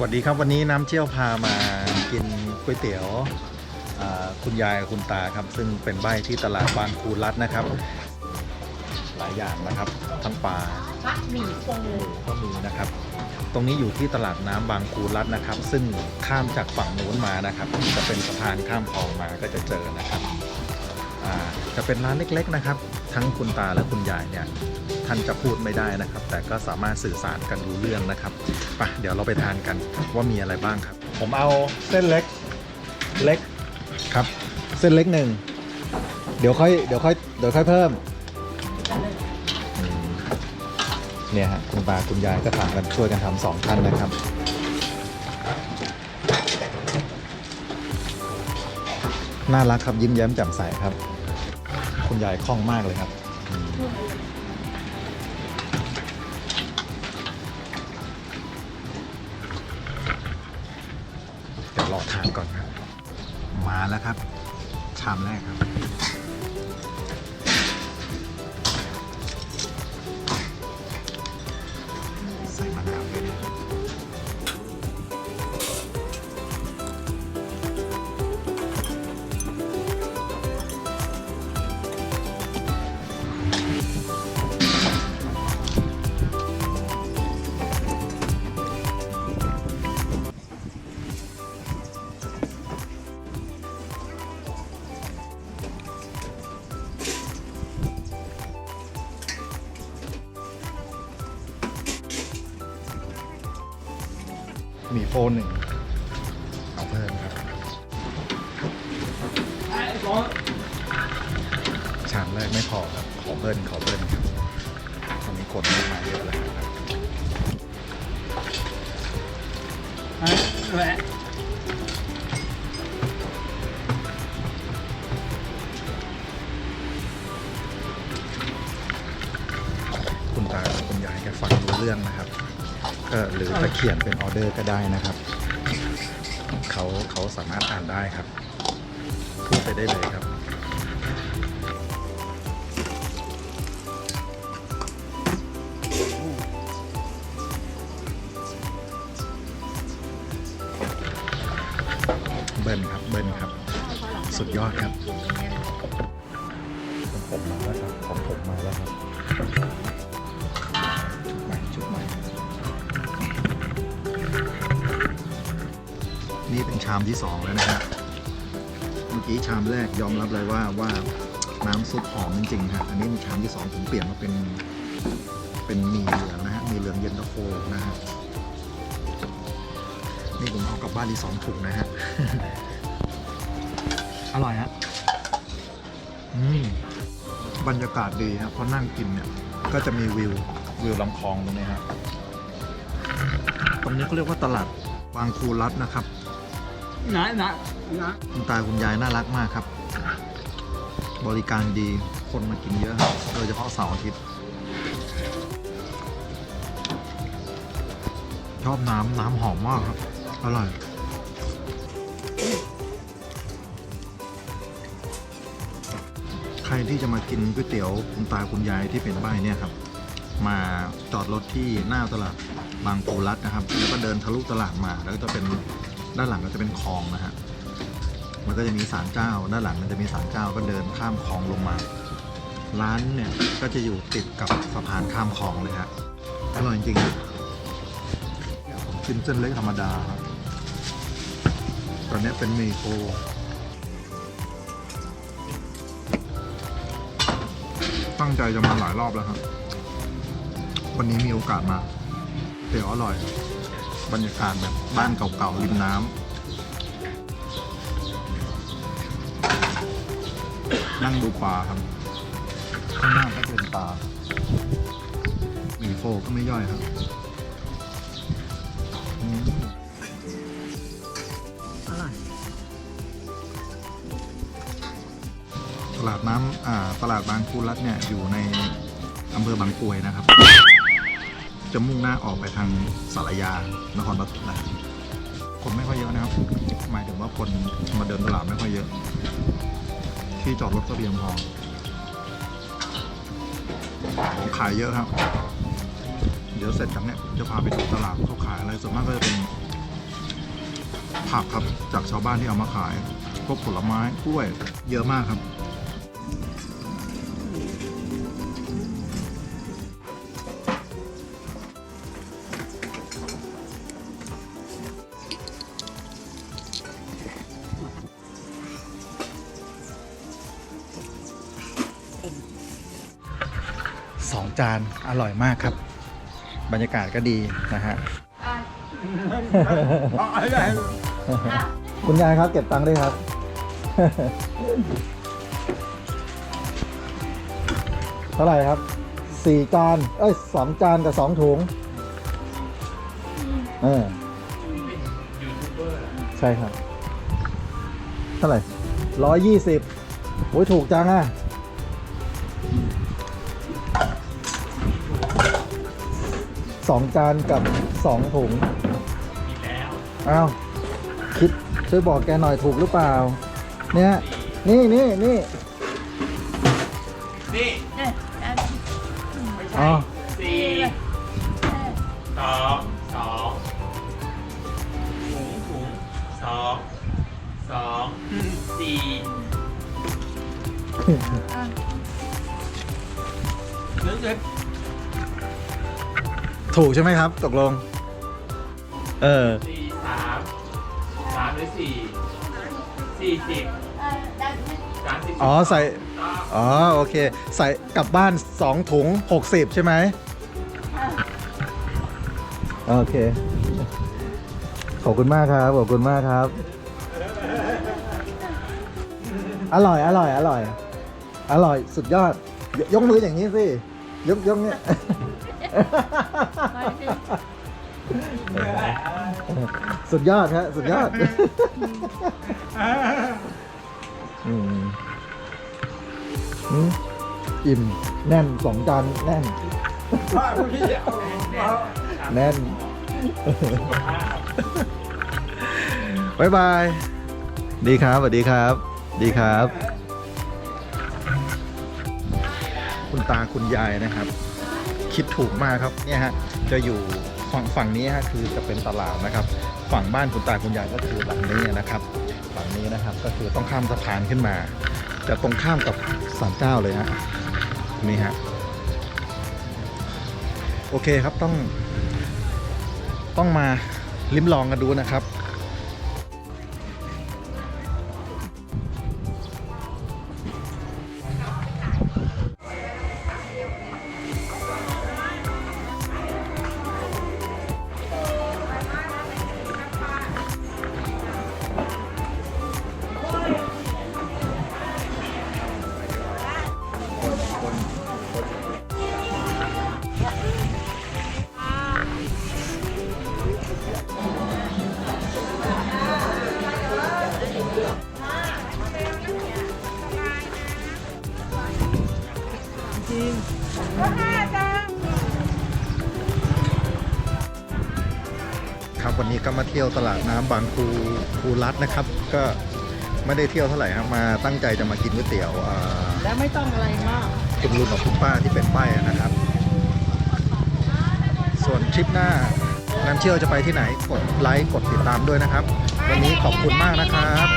วัสดีครับวันนี้น้ำเชี่ยวพามากินก๋วยเตี๋ยวอ่าคุณยายกับคุณตาครับ ซึ่งเป็นใบที่ตลาดบางคูรัดนะครับ หลายอย่างนะครับ ทั้งปลาพักหมี่ปูก็มีนะครับ ตรงนี้อยู่ที่ตลาดน้ำบางคูรัดนะครับ ซึ่งข้ามจากฝั่งนู้นมานะครับ จะเป็นสะพานข้ามคลองมาก็จะเจอนะครับอ่าจะเป็นร้านเล็กๆนะครับ ทั้งคุณตาและคุณยายเนี่ย ท่านจะพูดไม่ได้นะครับ แต่ก็สามารถสื่อสารกันรู้เรื่องนะครับไปเดี๋ยวเราไปทานกันว่ามีอะไรบ้างครับ ผมเอาเส้นเล็กเล็กครับ เส้นเล็กหนึ่งเดี๋ยวค่อยเดี๋ยวค่อยเดี๋ยวค่อยเพิ่มอืมเนี่ยฮะคุณตาคุณยายก็ทำกันช่วยกันทำสองท่านนะครับน่ารักครับยิ้มแย้มแจ่มใสครับ คุณยายคล่องมากเลยครับ รอทานก่อนครับ มาแล้วครับ ชามแรกครับ มีโฟนหนึ่งเอาเพิ่มครับชามแรกไม่พอครับ ขอเบิ้ลขอเบิ้ลครับตอนนี้กดมาเยอะแล้วครับ คุณตาคุณยายแกฟังรู้เรื่องนะครับก็หรือจะเขียนเป็นออเดอร์ก็ได้นะครับเขาเขาสามารถอ่านได้ครับ พูดไปได้เลยครับเบิ้ลครับเบิ้ลครับ สุดยอดครับผมมาแล้วครับของผมมาแล้วครับ ชุดใหม่นี่เป็นชามที่สองแล้วนะครับเมื่อกี้ชามแรกยอมรับเลยว่าว่าน้ำซุปหอมจริงๆครับอันนี้เป็นชามที่สองผมเปลี่ยนมาเป็นเป็นมีเหลืองนะฮะมีเหลืองเย็นตาโฟนะฮะนี่ผมเอากลับบ้านที่สองถุงนะฮะอร่อยฮะอืมบรรยากาศดีครับเพราะนั่งกินเนี่ย ก็จะมีวิว วิวลำคลองตรงนี้ครับตรงนี้เขาเรียกว่าตลาดบางคูรัดนะครับนะนะนะคุณตาคุณยายน่ารักมากครับ บริการดีคนมากินเยอะครับโดยเฉพาะเสาร์อาทิตย์ชอบน้ำน้ำหอมมากครับ อร่อยใครที่จะมากินก๋วยเตี๋ยวคุณตาคุณยายที่เป็นใบเนี่ยครับ มาจอดรถที่หน้าตลาดบางปูรัดนะครับ แล้วก็เดินทะลุตลาดมา แล้วก็จะเป็นด้านหลังก็จะเป็นคลองนะฮะมันก็จะมีศาลเจ้า ด้านหลังมันจะมีศาลเจ้าก็เดินข้ามคลองลงมา ร้านเนี่ยก็จะอยู่ติดกับสะพานข้ามคลองเลยฮะอร่อยจริงๆครับผมกินเส้นเล็กธรรมดาครับตอนนี้เป็นมีโฟตั้งใจจะมาหลายรอบแล้วครับ วันนี้มีโอกาสมาเดี๋ยวอร่อย บรรยากาศแบบบ้านเก่าๆริมน้ำนั่งดูปลาครับ ข้างหน้าก็เป็นปลาหมีโฟก็ไม่ย่อยครับอร่อยตลาดน้ำอ่าตลาดบางคูรัดเนี่ยอยู่ในอำเภอบางกรวยนะครับ จะมุ่งหน้าออกไปทางสารยานครปฐมนะคนไม่ค่อยเยอะนะครับ หมายถึงว่าคนมาเดินตลาดไม่ค่อยเยอะ ที่จอดรถก็เพียงพอของขายเยอะครับ เดี๋ยวเสร็จจากเนี้ยจะพาไปดูตลาดเขาขายอะไรส่วนมากก็จะเป็นผักครับจากชาวบ้านที่เอามาขายพวกผลไม้กล้วยเยอะมากครับ สองจาน อร่อยมากครับ บรรยากาศก็ดีนะฮะ คุณยายครับเก็บตังค์ด้วยครับ เท่าไหร่ครับสี่จาน เอ้ยสองจานกับสองถุง เออ ใช่ครับ เท่าไหร่ร้อยยี่สิบโอ้ยถูกจังอะ สองจานกับสองถุงอ้าวคิดช่วยบอกแกหน่อยถูกหรือเปล่า เนี่ยนี่นี่นี่นี่เนี่ยอันไม่อ๋ใช่อสี่สองสองถุงถุงสองสองสี่อะหนึ่งเงิน ถูกใช่ไหมครับ ตกลง เออสี่สามสามหรือสี่สี่สิบเอ่อดันสามสิบอ๋อใส่ต่ออ๋อ โอเค ใส่กลับบ้าน 2 ถุง 60 ใช่ไหมโอเค ขอบคุณมากครับ ขอบคุณมากครับ อร่อย อร่อย อร่อย อร่อย สุดยอดยยกมืออย่างนี้สิ ยกยกเนี่ย สุดยอดฮะสุดยอดอืมอิ่มแน่นสองจานแน่นแน่นบายบาย ดีครับสวัสดีครับ ดีครับ คุณตาคุณยายนะครับ คิดถูกมากครับเนี่ยฮะจะอยู่ฝั่งฝั่งนี้ฮะคือจะเป็นตลาดนะครับ ฝั่งบ้านคุณตาคุณยายก็คือหลังนี้นะครับ ฝั่งนี้นะครับก็คือต้องข้ามสะพานขึ้นมา จะตรงข้ามกับศาลเจ้าเลยฮะนี่ฮะโอเคครับต้อง ต้องมาลิ้มลองกันดูนะครับครับ วันนี้ก็มาเที่ยวตลาดน้ำบางคูคูรัดนะครับ ก็ไม่ได้เที่ยวเท่าไหร่ครับมาตั้งใจจะมากินก๋วยเตี๋ยวอ่าแล้วไม่ต้องอะไรมาก คุณลุงกับคุณป้าที่เป็นป้ายนะครับ ส่วนทริปหน้าน้ำเชี่ยวจะไปที่ไหนกดไลค์กดติดตามด้วยนะครับ วันนี้ขอบคุณมากนะครับ